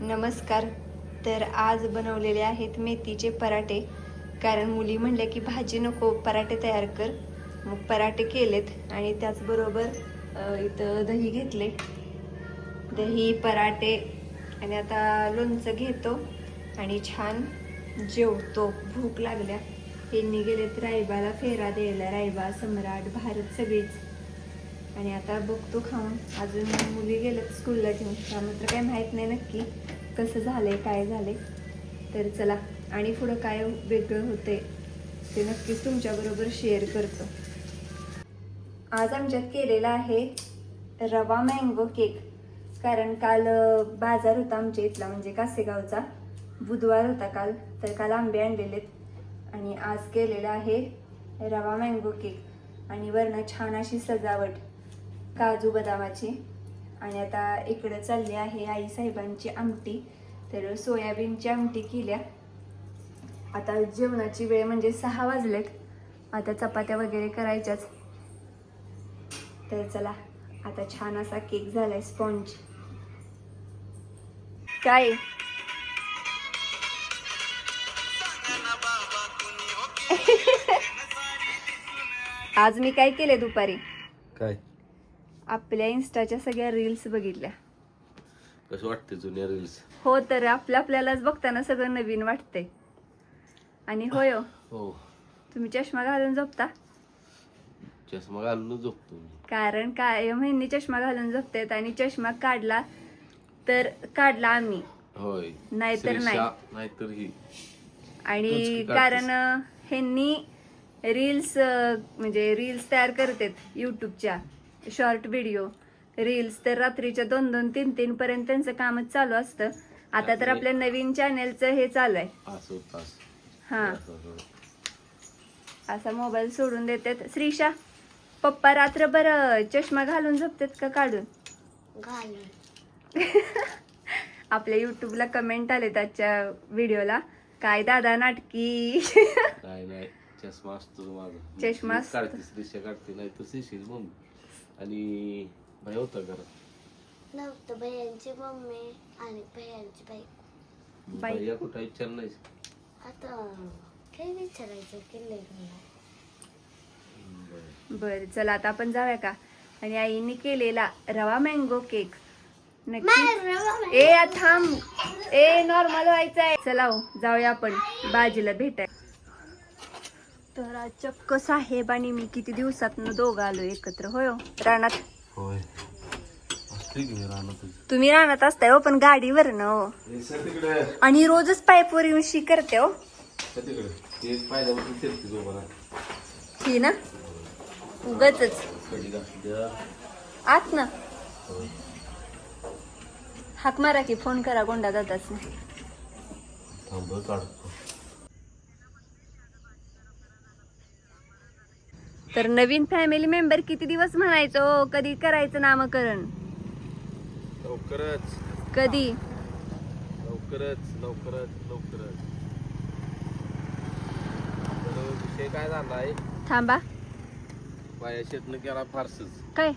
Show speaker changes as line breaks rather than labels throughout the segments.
नमस्कार. तर आज बनवलेले आहेत मेथीचे पराठे. कारण मुली म्हणल्या की भाजी नको पराठे तयार कर. मग पराठे केलेत आणि त्याचबरोबर इथं दही घेतले. दही पराठे आणि आता लोणचं घेतो आणि छान जेवतो. भूक लागल्या. यांनी गेलेत रायबाला फेरा द्यायला. रायबा सम्राट भारत सगळीच. आणि आता बघतो खाऊन. अजून मुली गेल्यात स्कूलला ठेवून त्यामुळे तर काही माहीत नाही नक्की कसं झालंय काय झालंय. तर चला आणि पुढं काय वेगळं होते ते नक्कीच तुमच्याबरोबर शेअर करतो. आज आमच्यात केलेला आहे रवा मँगो केक कारण काल बाजार होता आमच्या इथला म्हणजे कासेगावचा. बुधवार होता काल तर काल आंबे आणलेलेत. आणि आज केलेला आहे रवा मँगो केक आणि वरनं छान अशी सजावट. काजू बदामाची. आणि आता इकडं चालली आहे आईसाहेबांची आमटी. तर सोयाबीनची आमटी केल्या. आता जेवणाची वेळ म्हणजे सहा वाजलेत. आता चपात्या वगैरे करायच्याच. तर चला आता छान असा केक झालाय स्पॉन्ज. काय? आज मी काय केले दुपारी?
काय?
आपल्या इन्स्टाच्या सगळ्या रील्स बघितल्या.
कसं वाटते जुन्या रील्स
हो तर आपल्या आपल्यालाच बघताना सगळं नवीन वाटतंय. आणि होय हो,
हो.
तुम्ही चष्मा घालून झोपता?
चष्मा घालून झोपतो मी.
कारण काय महिनी चष्मा घालून झोपतात आणि चष्मा काढला तर काढला आम्ही.
होय.
नाहीतर नाही.
नाहीतर ही.
आणि
काढतेस.
कारण अं, ह्यांनी रील्स म्हणजे रील्स तयार करतात युट्यूबच्या शॉर्ट व्हिडिओ रील्स तर रात्रीच्या दोन दोन तीन तीन पर्यंत त्यांचं कामच चालू असतं. आता तर आपल्या नवीन चॅनेलचं हे चालू आहे.
असं तास
हा. असा मोबाईल सोडून देतात. श्रीषा पप्पा रात्रभर अं, चष्मा घालून झोपतात का काढून? आपल्या युट्यूबला कमेंट आले त्याच्या व्हिडिओला काय दादा नाटकी?
चष्मा असतो माझा.
चष्मा असतो.
काढते नाही तर श्रीशील मम्मी. आणि भाई होता घरात
नव्हतं भैयांची मम्मी आणि भैयांची बाई.
बाई.
भैया कुठं विचार नाही
आता काय विचारायचं केलंय
बरं.
बर चला आता आपण जाऊया का? आणि आईने केलेला रवा मँगो केक नक्की? ए आ थांब. ए नॉर्मल व्हायचंय. चला हो, जाऊया आपण. बाजीला भेटाय चक्क साहेब आणि मी किती दिवसात दोघं आलो एकत्र होय हो, रानात.
होय.
तुम्ही रानात असताय हो पण गाडीवर ना हो आणि रोजच पाईपवर येऊन शी करते हो ही ना? उगच आत ना. हाक मारा की फोन करा गोंडा दादाच
थांब
तर नवीन फॅमिली मेंबर किती दिवस म्हणायचो? कधी करायचं नामकरण?
लवकरच.
कधी?
लवकरच लवकरच लवकरच. तर विषय काय झाला आहे
थांबा.
बाया शेतनं केला फारसच.
काय?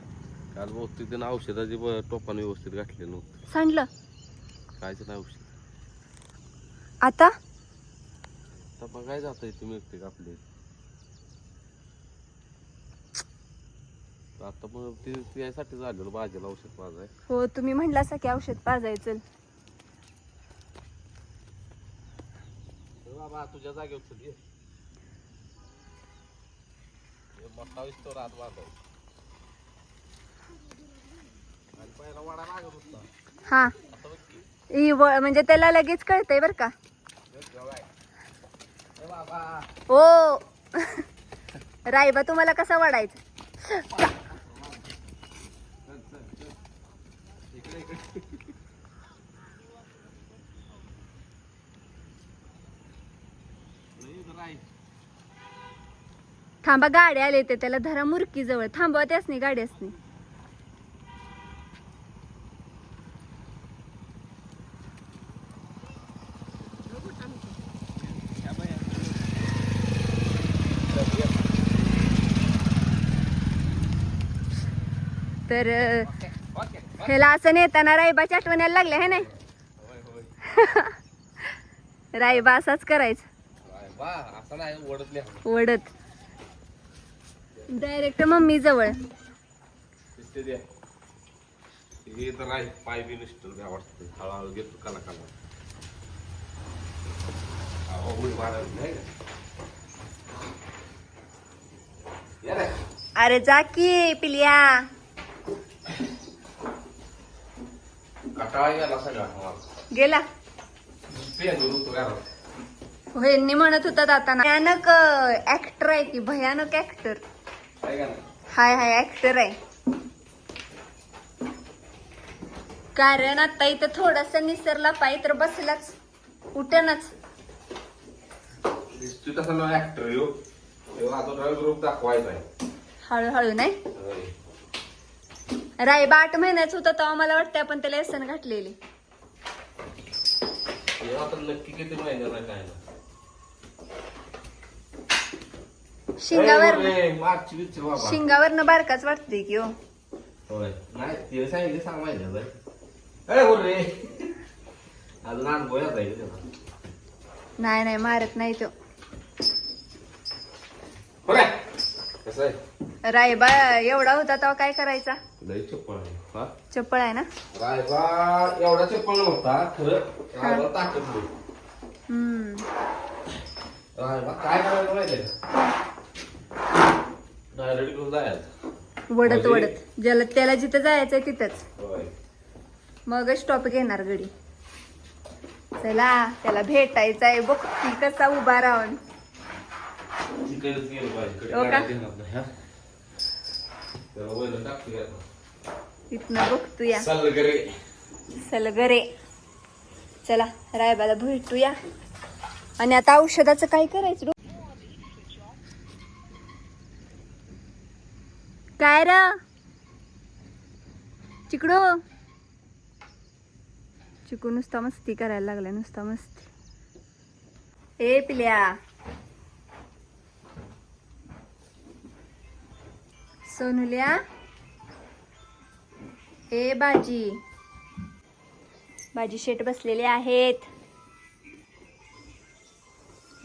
काल बहुतेक त्यानं औषधाची ब- टोपान व्यवस्थित घातले नव्हतं.
सांडलं.
कायच नाही औषध.
आता?
आता काय जात आहे तुम्ही एकटे आपले. आता मग ते ते यासाठी झालेलं भाजीला औषध आहे
हो तुम्ही म्हणला की औषध पाजायचं
बाबा तुझ्या जागेवर चल ये. हे मोठा विस्तो रात बांधव आणि पहिला वाडा लागत होता. आता बघ की.
व- म्हणजे त्याला लगेच कळतंय बर का.
एक गाव आहे. ए बाबा.
हो रायबा तुम्हाला कसा वाढायचा
चल चल चल इकडे इकडे नाही, इथं राही.
थांबा गाडी आले ते त्याला धरा मुरकी जवळ थांबवा त्याच नाही गाडी असणे. तर ह्याला असं नेताना रायबाच्या आठवण यायला लागल्या हे नाही? रायबा असाच करायचं.
ओढत.
डायरेक्ट मम्मी जवळ
दिसते द्या हे तर आहे पाय बी निष्ठल काय वाटतं हळूहळू घेतो काला काला अहो, उडी मारायला नाही का? या रे.
अरे जा की पिलिया
कंटाळा गेला सगळा मला.
गेला
पेंदूर होतो घरात.
ह्यांनी म्हणत होता जाताना भयानक ऍक्टर आहे ती भयानक ऍक्टर
का?
हाय हाय ऍक्टर आहे. कारण आता इथं थोडासा निसरला पाय तर बसलाच. उठनच.
दिसतोय तसा ना ऍक्टर यो दाखवायचा आहे.
हळूहळू नाही. रायबा आठ महिन्याच होता तेव्हा मला वाटतं आपण त्याला एसन घातलेली.
नक्की किती महिन्याला काय ना
शिंगावर
ए, मागची बिगची बाबा.
शिंगावरनं बारकाच वाटते की हो.
होय. नाही तिला सांगितलं सांग माहिती अरे बोल रे अजून अनुभव येत आहे का त्याला
नाही नाही मारत नाही तो.
कसं आहे?
रायबा एवढा होता तेव्हा काय करायचा?
लई चप्पल आहे हा?
चप्पळ आहे ना?
रायबा एवढा चप्पल नव्हता खरं. रायबा ताकद
हम्म.
रायबा काय करायला माहिती आहे का जायचं.
वडत
म्हणजे?
वडत. ज्याला त्याला जिथं जायचंय तिथंच.
होय.
मग स्टॉप घेणार गडी चला त्याला भेटायचंय. बघ ती कसा उभा राहून.
कडे
हो. तिथनं बघतोया.
चाललं का रे.
चल गरे चला रायबाला भेटूया. आणि आता औषधाचं काय करायचं? काय र? चिकडो. चिकू नुसता मस्ती करायला लागलाय नुसता मस्ती. ए पिल्या. सोनुल्या. ए बाजी. बाजी शेट बसलेले आहेत.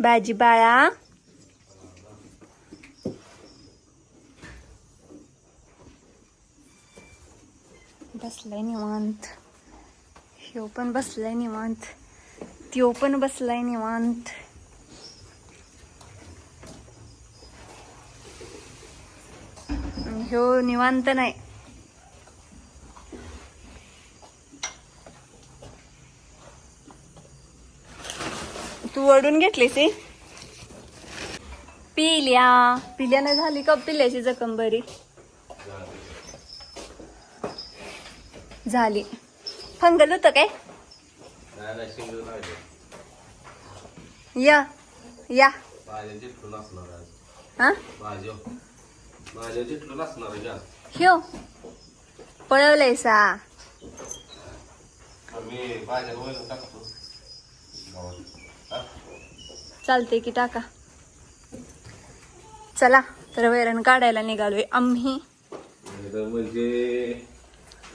बाजी बाळा. बसलाय निवांत. ह्यो पण बसलाय निवांत. त्यो पण बसलाय निवांत. ह्यो निवांत नाही तू ओढून घेतलीस पिल्या. पिल्यानं झाली का पिल्याची जखम बरी? झाली. फंगल होतं काय? या या. हा? ह्यो. पळवलंय सा? चालते की टाका. चला तर वैरण काढायला निघालोय आम्ही.
म्हणजे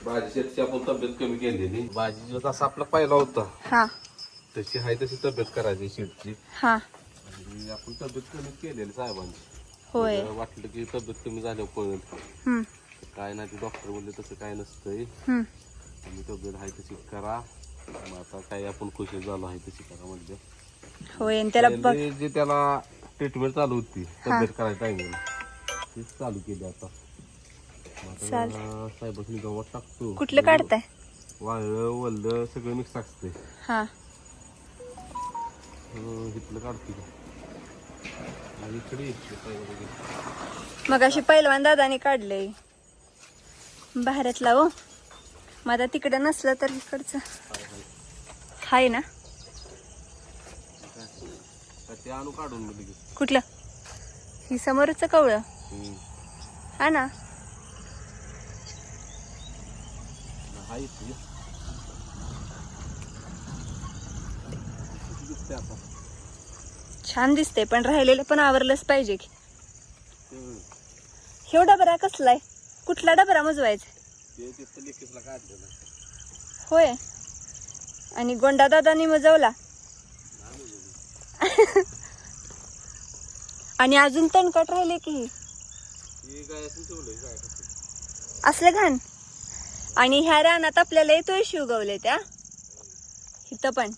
भाजी शेतची आपण तब्येत कमी केलेली. भाजी जो तसा आपला पहिला होता.
हा.
तशी आहे तशी तब्येत करायची शेतची.
हा.
आणि आपण तब्येत कमी केलेली साहेबांची
होय.
वाटलं की तब्येत कमी झाल्यावर पळेल
हम्म.
काय नाही ते डॉक्टर बोलले तसं काय नसतंय.
हम्म.
तुम्ही तब्येत आहे तशी करा. मग आता काय आपण खुशी झालो आहे तशी करा म्हणजे
होय आणि त्याला बघ
जे त्याला ट्रीटमेंट चालू होती तब्येत करायच्या टायमिंग तीच चालू केली आता. साहेबांनी गवत टाकतो.
कुठलं काढताय?
वाळलं वल्लं सगळं मिक्स असते
हा.
इथलं काढतो आणि इकडे येते साहेबांनी.
मग अशी पैलवान दादाने काढले. बाहेरातला हो. मग आता तिकडं नसलं तर इकडचं. हाय ना?
तर ते आणू काढून.
कुठलं? ही समोरचं कवळं.
हम्म.
हा ना?
हा दिसते आता
छान दिसते पण राहिलेलं पण आवरलंच पाहिजे की.
ते-
ह्यो डबरा कसलाय कुठला डबरा मोजवायचा?
ते तिथं लिकेजला काढलेलं
होय. आणि गोंडा दादानी मजवला. आणि अजून तणकट राहिले की. असले घाण? आणि ह्या रानात आपल्याला तुळशी उगवले त्या. इथं पण.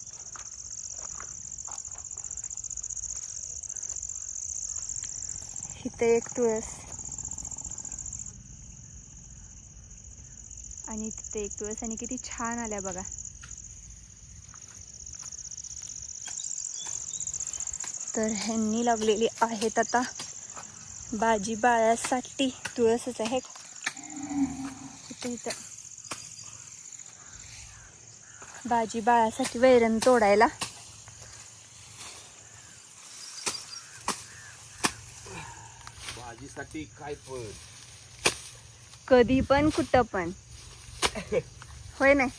इथं एक तुळस. आणि तिथे एक तुळस आणि किती छान आल्या बघा. तर ह्यांनी लावलेली आहेत आता भाजी बाळासाठी तुळसच आहे. इथं इथं. भाजी बाळासाठी वैरण तोडायला.
भाजीसाठी काय पण.
कधी पण कुठं पण. होय नाही?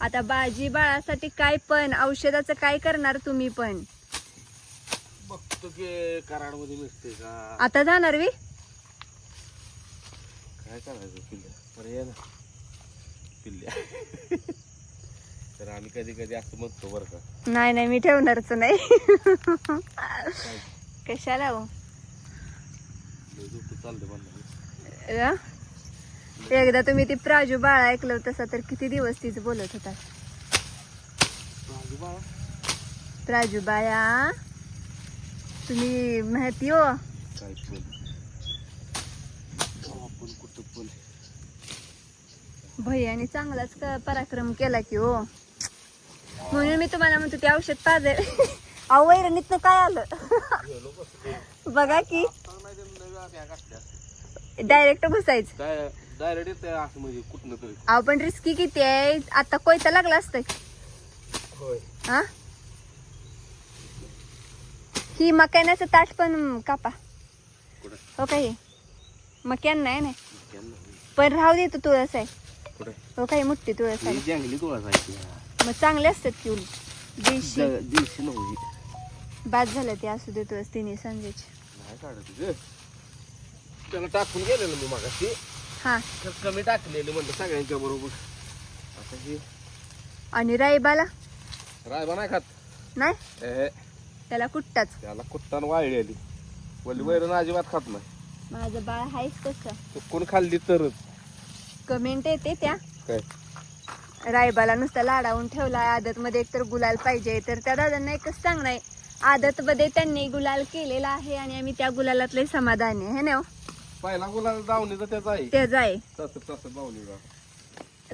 आता भाजी बाळासाठी काय पण औषधाचं काय करणार तुम्ही पण?
बघतो की कराडमध्ये मिळते का?
आता जाणार वी?
काय करायचं पर्याय पिल्ल्या तर आम्ही कधी कधी असं म्हणतो बरं का.
नाही नाही मी ठेवणारच नाही. कशाला हो? अं? एकदा तुम्ही ती प्राजू बाळा ऐकलं तसा तर किती दिवस तीच बोलत होता? प्राजू बाया तुम्ही माहिती हो?
काय पण. आपण कुठं पण
भैयाने चांगलाच क- पराक्रम केला की हो. म्हणून मी तुम्हाला म्हणतो ते औषध ताजे अहो वैरणीतनं काय आलं? बघा की. डायरेक्ट घुसायचं
डायरेक्ट म्हणजे
अहो पण रिस्की किती आहे? आता कोयता लागला असतंय.
होय.
हा? ही मक्यानाचं ताट पण कापा. हो काही मक्यान नाही. पण राहू दे तू तुळस आहे. हो काही मोठी तुळस आहे.
जंगली तुळस आहे
मग चांगले असतात की उलट. देशी.
नव्हती
बाद झालं ते असू दे तुळस तिन्ही सांजेची
नाही काढत ग. त्याला टाकून गेलेलं मी मागाशी.
हा.
तर कमी टाकलेली म्हणलं सगळ्यांच्या बरोबर. आता हे
आणि राईबाला
रायबा नाही खात.
नाही?
ए,
त्याला कुट्टाच
त्याला कुट्टान वाळली आली वल्ली वैरण अजिबात खात नाही.
माझं बाळ आहेच तसं.
चुकून खाल्ली तरच.
कमेंट येते त्या.
काय?
रायबाला नुसता लाडावून ठेवला आदत मध्ये एकतर गुलाल पाहिजे तर त्या दादांना एकच सांगणं आहे. आदत मध्ये त्यांनी गुलाल केलेला आहे आणि आम्ही त्या गुलालातले समाधानी आहे ना हो?
पहिला गुलाल दावणीचा त्याचा आहे.
त्याच आहे.
तसं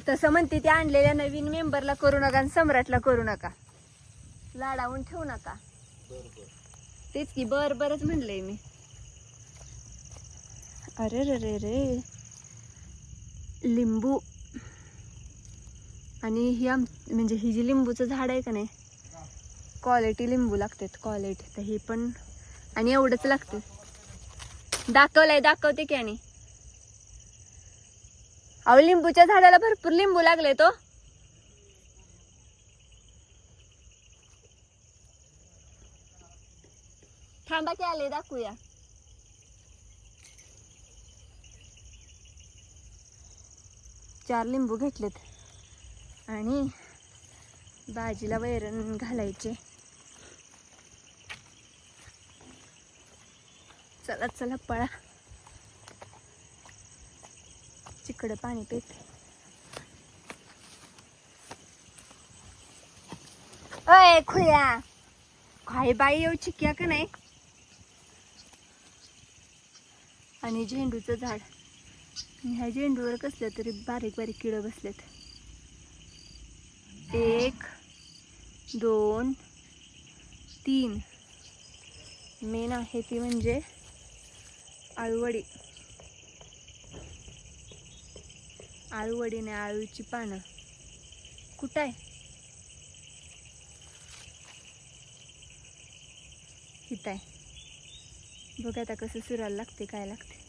तसं
म्हणते ते आणलेल्या नवीन मेंबरला करू नका आणि सम्राटला करू नका. लाडावून ठेवू नका. तेच की बर बरच म्हणलंय मी. अरे रे रे रे. लिंबू. आणि ही आम म्हणजे ही जी लिंबूचं झाड आहे का नाही क्वालिटी लिंबू लागतात क्वालिटी. तर हे पण आणि एवढंच लागते. दाखवलंय दाखवते की आणि. अहो लिंबूच्या झाडाला भरपूर लिंबू लागले तो. थांबा की आले दाखवूया. चार लिंबू घेतलेत. आणि भाजीला वैरण घालायचे. चला चला पळा. चिकड पाणी पेत अय खुया काय बाई येऊ चिक्या का नाही? आणि झेंडूचं झाड. ह्या झेंडूवर कसल्या तरी बारीक बारीक किड बसलेत. एक दोन तीन. मेन आहे ती म्हणजे आळूवडी. आळूवडीने आळूची पानं. कुठं आहे? हित आहे. बघ आता कसं सुरायला लागते काय लागते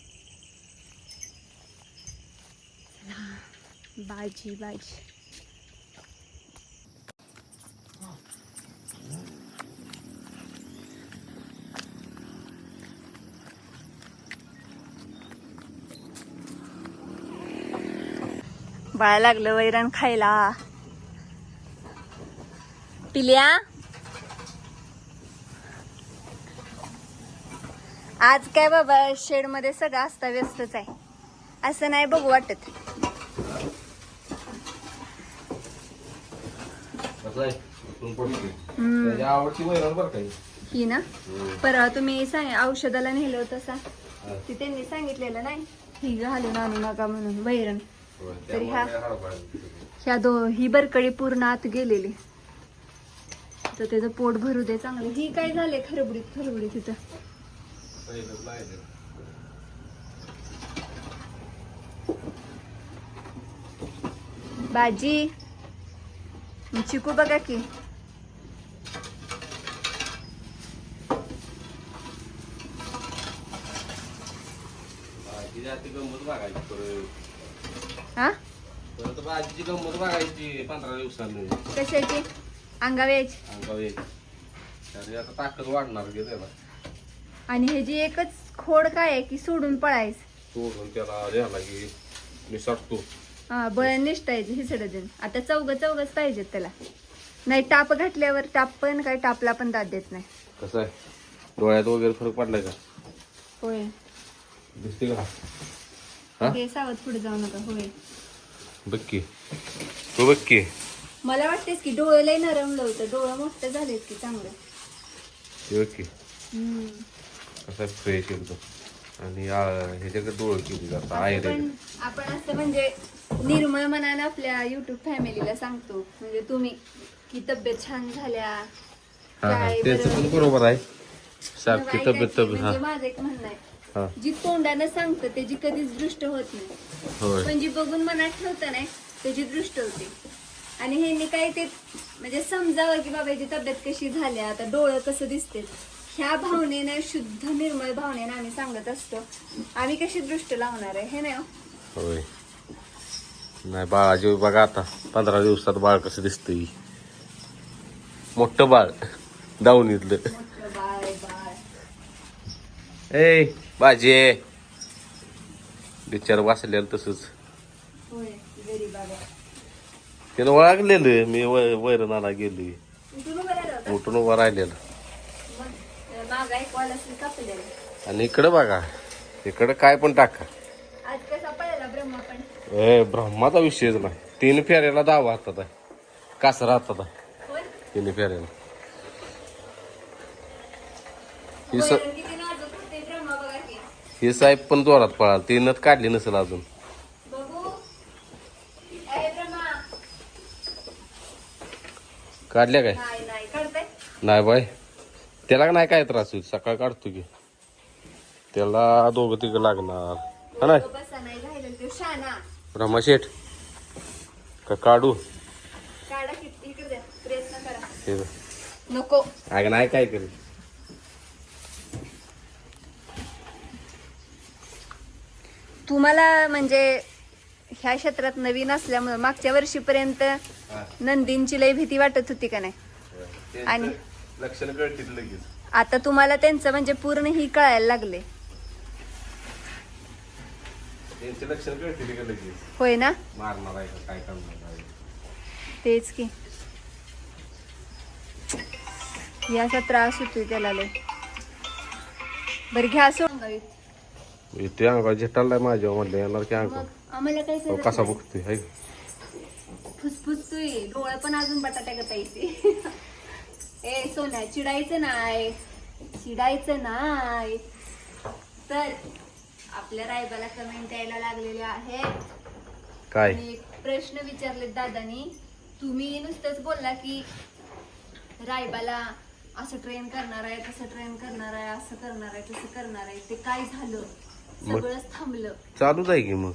भाजी भाजी. बाळा लागलं वैरण खायला. पिल्या? आज काय बाबा शेडमध्ये सगळं असता व्यस्तच आहे. असं नाही बघू वाटत
कसं आहे उठून पडते
हम्म.
त्याची आवडती वैरण बरं काही
ही? ना? परवा तुम्ही सांग औषधाला नेलं होतं सा?
हा.
ते त्यांनी सांगितलेलं नाही? ही घालून आणू नका म्हणून वैरण. तरी ह्या ह्या दो ही बरकडी पूर्ण आत गेलेली. तर त्याचं पोट भरू दे चांगलं. ही काय झाले खरबडीत खरबडीत तिथं भाजी चिकू बघा की
भाजीची गंमत बघायची परत.
हा?
परत भाजीची गंमत बघायची पंधरा दिवसांनी.
कशाची?
अंगावर आता ताकद वाढणार गे त्याला.
आणि हे जी एकच खोड काय आहे की सोडून पळायचं?
सोडून त्याला द्यायला की मी सटतो
हा बळ निष्ठायचं आता चौग चौगच पाहिजेत त्याला. नाही टाप घातल्यावर टाप पण काय टापला पण दाद देत नाही.
कसं आहे? डोळ्यात वगैरे फरक पडलाय का?
होय.
दिसते का? हा?
हे सावध पुढे जाऊ नका होय.
बघ की. तू बघ की.
मला वाटतेच की डोळं लय नरमलं होतं डोळं मोठं झालेत की चांगलं.
ते बघ की.
हम्म.
कसं फ्रेश एकदम. आणि आ- ह्याच्याकडे डोळं केली जातं?
आपण असं म्हणजे निर्मळ मनानं आपल्या युट्यूब फॅमिलीला सांगतो. म्हणजे तुम्ही की तब्येत छान झाल्या.
हा हा.
काय
त्याचं
बरं-
पण बरोबर आहे. सारखी
ऐकायचं,
तब्येत तब्येत हा.
म्हणजे माझं एक म्हणणं आहे.
हा.
जी तोंडानं सांगतं त्याची कधीच दृष्ट होत नाही.
होय.
पण जी बघून मनात ठेवतं नाही त्याची दृष्ट होते. आणि ह्यांनी काय ते म्हणजे समजावं की बाबा याची तब्येत कशी झाली आता डोळं कसं दिसते ह्या भावनेनं शुद्ध निर्मळ भावनेनं आम्ही सांगत असतो. आम्ही कशी दृष्ट लावणार आहे हे नाही हो?
होय. नाही बाळाजी बघा आता पंधरा दिवसात बाळ कसं दिसतंय. मोठं बाळ दावणीतलं.
मोठं बाळ आहे, बाळ.
ए बाजे. बिचार वाचलेलं तसंच. त्यानं ओळखलेलं मी वैरणाला गेलोय
उठून उभं
राहिलेलं. आणि इकडं बघा इकडं काय पण टाका. ए ब्रह्माचा विषयच नाही. तीन फेऱ्याला दावा हातात आहे कासरा हातात आहे तीन फेऱ्याला ही स
वळण किती नाजूक होते ब्रह्मा बघा की
ही साहेब पण जोरात पळाल. तीनच काढली नसेल अजून.
बघू. अरे ब्रह्मा
काढल्या काय?
नाही नाही. काढताय.
नाही बाय त्याला नाही काय त्रास होईल? सकाळ काढतो की. त्याला दोघं तिघं लागणार. हा नाही?
तो.
रमाशेठ का काढू?
काढा की इकडे द्या. प्रयत्न करा.
हे बघ.
नको.
अगं नाही काय करेल
तुम्हाला म्हणजे ह्या क्षेत्रात नवीन असल्यामुळे मागच्या वर्षीपर्यंत नंदींची लय भीती वाटत होती का नाही? आणि-
लक्षण कळतील लगेच.
आता तुम्हाला त्यांचं म्हणजे पूर्ण ही कळायला लागले.
त्यांचे लक्षण कळतील का लगेच?
होय ना?
मारणार आहे का? काय करणार आहे?
तेच की. याचा त्रास होतोय त्याला लय. बरं घ्या सोड
इथे अंगा झेटाला माझ्या म्हणलं येणार की अंगा
आम्हाला काय
अहो, कसा बघतोय हाय
फुसफुसतोय. डोळे पण अजून बटाट्या गता येते ए सोन्या चिडायचं नाही चिडायचं नाही तर आपल्या रायबाला कमेंट यायला लागलेले आहेत.
काय?
एक प्रश्न विचारले दादानी. तुम्ही नुसतंच बोलला की रायबाला असं ट्रेन करणार आहे तसं ट्रेन करणार आहे असं करणार आहे तसं करणार आहे. ते काय झालं?
मग?
सगळंच थांबलं.
चालूच आहे की मग?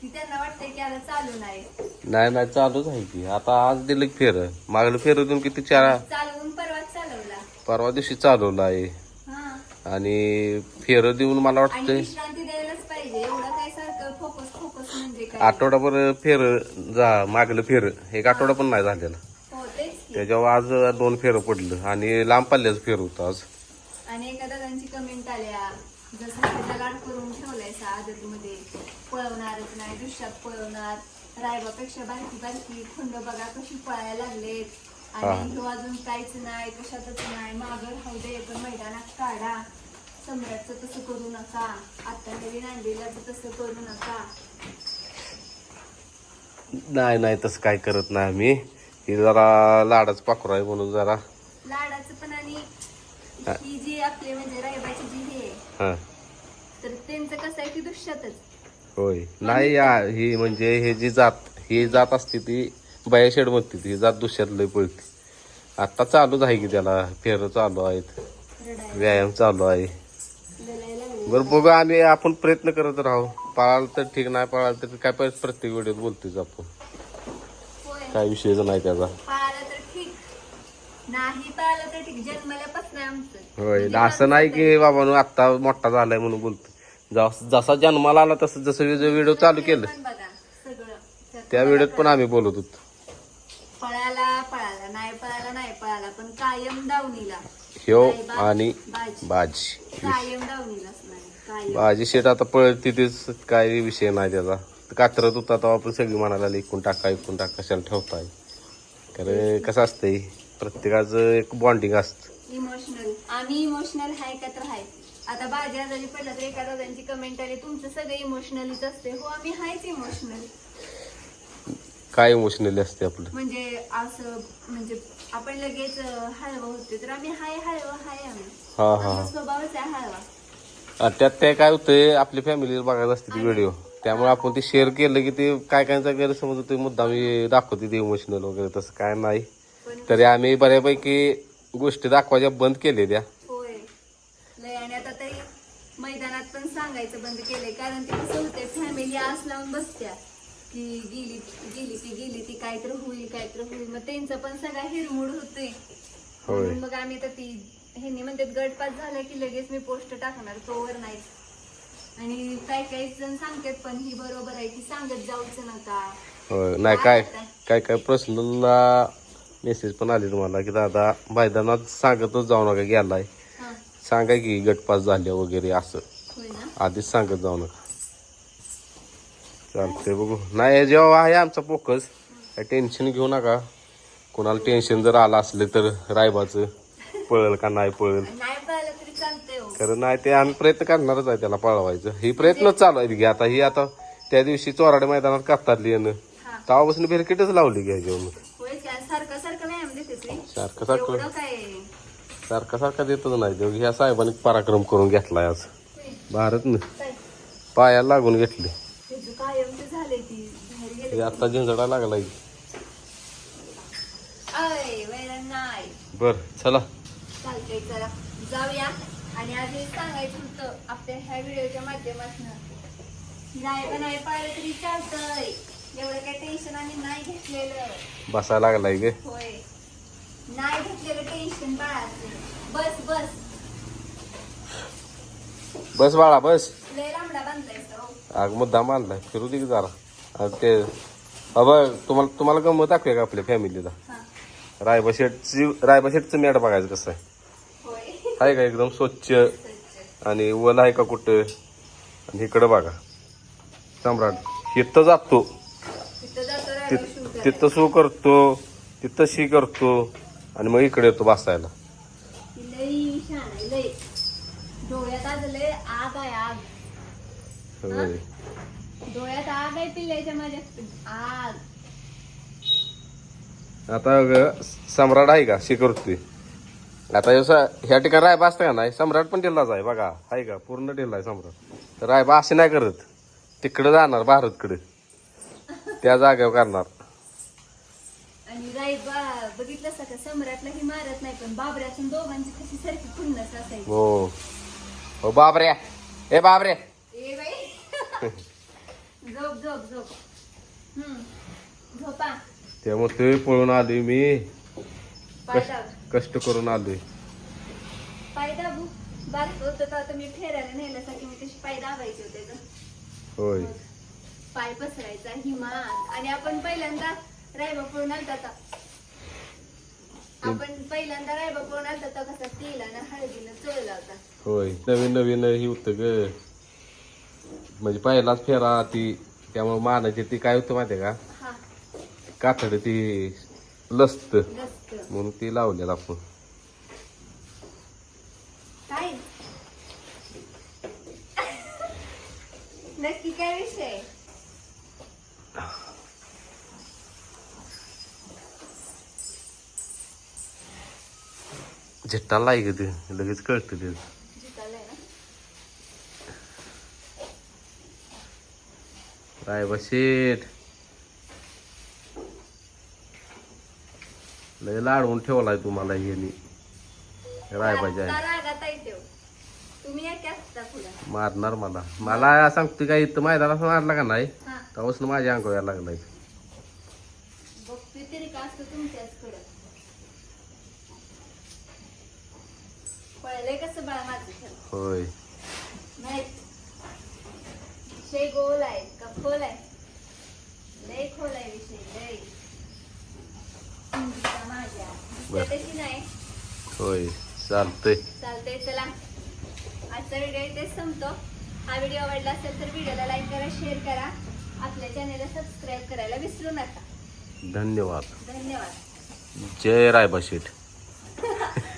की त्यांना वाटतंय की आता चालू नाही.
नाही नाही चालूच आहे की. आता आज दिलं की फेर. मागलं फेर देऊन किती चार
चालवून परवाच चालवला.
परवा दिवशी चालवलं आहे.
हा.
आणि फेर देऊन मला
आणि
वाटतंय
विश्रांती द्यायलाच पाहिजे. एवढं काय सारखं फोकस फोकस म्हणजे काय?
आठवडाभर फेर जा मागलं फेर. एक आठवडा पण नाही झालेला.
हो तेच की.
त्याच्यावर आज दोन फेर पडलं. आणि लांब पल्ल्याचं फेर होतं आज.
आणि एका दादांची कमेंट आल्या. जसं त्याचा लाड करून ठेवलाय आदत मध्ये पळवणारच नाही दृश्यात पळवणार. रायबापेक्षा बारकी बारकी खंड बघा कशी पळायला लागलेत. आणि ह्यो अजून काहीच नाही कशातच नाही. मागं राहू दे पण मैदानात काढा. सम्राटचं तसं करू नका. आता नवीन आणलेल्याचं तसं करू नका.
नाही नाही तसं काय करत नाही आम्ही. ही जरा लाडाच पाखरू आहे म्हणून जरा.
लाडाचं पण आणि ही जी आपली म्हणजे रायबाची जी हे. तर त्यांचं कसं आहे की दुष्यातच.
होय. नाही या- ही म्हणजे हे जी जात ही जात असते ती बाया शेड म्हणते ती जात दुसऱ्यात लय पळते. आता चालूच आहे की त्याला फेर चालू आहेत.
रडायला.
व्यायाम चालू आहे.
रडायला लागले.
बरं बघू आम्ही आपण प्रयत्न करत राहू. पळाल तर ठीक नाही पळाल तर काय पण प्रत्येक व्हिडिओत बोलतोच आपण
होय.
काय विषयच नाही त्याचा.
नाही पाळलं तर ठीक जन्मल्यापासून आमचं.
होय
म्हणजे
असं नाही की बाबा आत्ता मोठा झालाय म्हणून बोलतो जस- जसा जन्माला आला तसं जसं व्हिडिओ चालू केलं.
पण बघा सगळं त्यात
त्या व्हिडिओत पण आम्ही बोलत होतो.
पळाला पळाला नाही पळाला नाही पळाला पण कायम दावणीला.
ह्यो
नाही, बा-
आणि
बाजी. कायम कायम.
बाजी शेट आता पळत तिथेच काय विषय नाही त्याचा. कात्रत होता तेव्हा आपण सगळी म्हणायला इकून टाका इकून टाका कशाला ठेवताय? कारण कसं असतंय प्रत्येकाचं एक बॉन्डिंग असतं.
इमोशनल आम्ही इमोशनल हाय का तर हाय आता बाजी आजारी पडला तर एका दादांची कमेंट आली तुमचं सगळं इमोशनलीच असते हो आम्ही हायच इमोशनल
काय इमोशनली असते आपलं?
म्हणजे असं म्हणजे आपण लगेच अं, हळवं होते तर आम्ही हाय हळवं हाय आम्ही.
हा हा.
आमचा स्वभावच आहे हळवा.
त्यात ते काय होतंय आपली फॅमिली बघायला असते ती व्हिडिओ त्यामुळे आपण ते शेअर केलं की ते काय कायचा गैरसमज होते मुद्दा मी दाखवते ते इमोशनल वगैरे तसं काय नाही. तरी आम्ही बऱ्यापैकी गोष्टी दाखवायच्या बंद केल्या त्या.
होय. लय आणि आता तरी मैदानात पण सांगायचं बंद केलंय कारण ते कसं होतंय फॅमिली आस लावून बसत्या. की गेली गेली ती गेली ती काहीतरी होईल काहीतरी होईल. मग त्यांचं पण सगळा हिरमूड होतोय.
होय.
म्हणून मग आम्ही तर ती ह्यांनी म्हणतात गटपास झाला की लगेच मी पोस्ट टाकणार तोवर नाही. आणि काही काही जण सांगतात पण ही बरोबर आहे की सांगत जाऊच नका.
होय. नाही काय काय काय प्रश्नांना मेसेज पण आले तुम्हाला की दादा मैदानात सांगतच जाऊ नका गेलाय. सांगा की गटपास झाले वगैरे असं. आधीच सांगत जाऊ नका. चालतंय बघू. नाही जेव्हा आहे आमचा फोकस काय टेन्शन घेऊ नका. कोणाला टेन्शन जर आलं असलं तर रायबाचं पळेल का नाही पळेल?
हो.
खरं नाही ते आम्ही प्रयत्न करणारच आहे त्याला पळवायचं. ही प्रयत्नच चालू आहेत आता ही आता त्या दिवशी चोराडे मैदानात कापतातली येणं तेव्हापासून बेरकिटच लावली घ्या जेवण
होय का सारखं सारखं व्यायाम देते ती
सारखं सारखं
एवढं काय?
सारखं सारखं देतच नाही देऊ ह्या साहेबांनी पराक्रम करून घेतलाय आज. भारत
काय?
पायाला लागून घेतले.
ती बाहेर गेले
हे आता झिंजडा लागलाय.
अय वेळ नाही
बर चला.
चालतंय चला. जाऊया. आणि आज हे सांगायचं होतं आपल्या ह्या व्हिडिओच्या माध्यमातून. नाही पण नाही पाहिलं तरी चालतंय. एवढं काय टेन्शन आम्ही नाही घेतलेलं.
बसायला लागलाय गे.
होय. नाही घेतलेलं टेन्शन बाळाचं. बस बस.
बस बाळा बस.
लय लांबडा बांधलायचा हो.
आग मुद्दा मानलाय फिरू दे की जरा. आणि ते बाबा तुम्हाला तुम्हाला गमत दाखवूया का आपल्या फॅमिलीला?
हा.
रायबा शेटची रायबा शेटचं मॅट बघायचं कसं आहे?
होय.
आहे का एकदम स्वच्छ? आणि वल आहे का कुठं? आणि इकडं बघा. सम्राट
तिथं जातो.
तिथं सू करतो. तिथं शी करतो. आणि मग इकडे येतो बसायला.
ती लई छान आहे लई. डोळ्यात आज लय आग आहे आग.
होय.
डोळ्यात आग आहे पिल्ल्याच्या माझ्या आग.
आता ग- सम्राट आहे का शी करतोय आता हे स- ह्या ठिकाणी रायबा असतं का नाही सम्राट पण ढिल्लाच आहे बघा. आहे का? पूर्ण ढिल्ला आहे सम्राट. तर रायबा असे नाही करत. तिकडे जाणार भारतकडे. त्या जागेवर करणार.
आणि राईबा बघितलं का? सम्राटला ही मारत नाही पण बाबऱ्यातून दोघांची कशी सारखी खुन्नस असायची.
हो. हो बाबरे. ए बाबरे.
ए बाई. झोप झोप झोप. हम्म. झोपा.
त्यामुळे ते पळून आलोय मी.
पाय दाब.
कष्ट करून आलोय.
पाय दाबू. बारक होतं तर आता मी फेरायला नेल्यासाठी मी कशी पाय दाबायचे होते तर
होय.
पाय पसरायचा हिमात आणि आपण पहिल्यांदा रायबा पळून आलता आता. आपण पहिल्यांदा रायबा पळून आलता तर कसा तेलानं हळदीनं चोळला होता
होय नवीन नवीन ही होतं ग. म्हणजे पहिलाच फेरा ती त्यामुळे मानायची ती काय होतं माहितीये का?
हा.
कातड ती लसत. म्हणून ती लावलेलं आपण.
काय? नक्की काय विषय?
झट्टाला लाय ग ते लगेच कळतं ते. रायबा शेठ? लय लाडवून ठेवलाय तुम्हाला यांनी.
रागात आहे.
मारणार मला. मला सांगते काय इथं मैदानात मारला का नाही? तेव्हाच माझ्या अंगावर लागलाय.
पळलंय कसं बाळा माझं खरं
होय.
नाही. विषय गोल आहे का खोल आहे? लय खोल आहे विषय लय. चिंता माझ्या.
बर.
दिसते तशी नाही.
होय चालतंय.
चालतंय चला. आजचा व्हिडिओ इथेच संपतो. हा व्हिडिओ आवडला असेल तर व्हिडिओला लाईक करा शेअर करा. आपल्या चॅनेलला सबस्क्राईब करायला विसरू नका.
धन्यवाद.
धन्यवाद.
जय रायबा शेठ.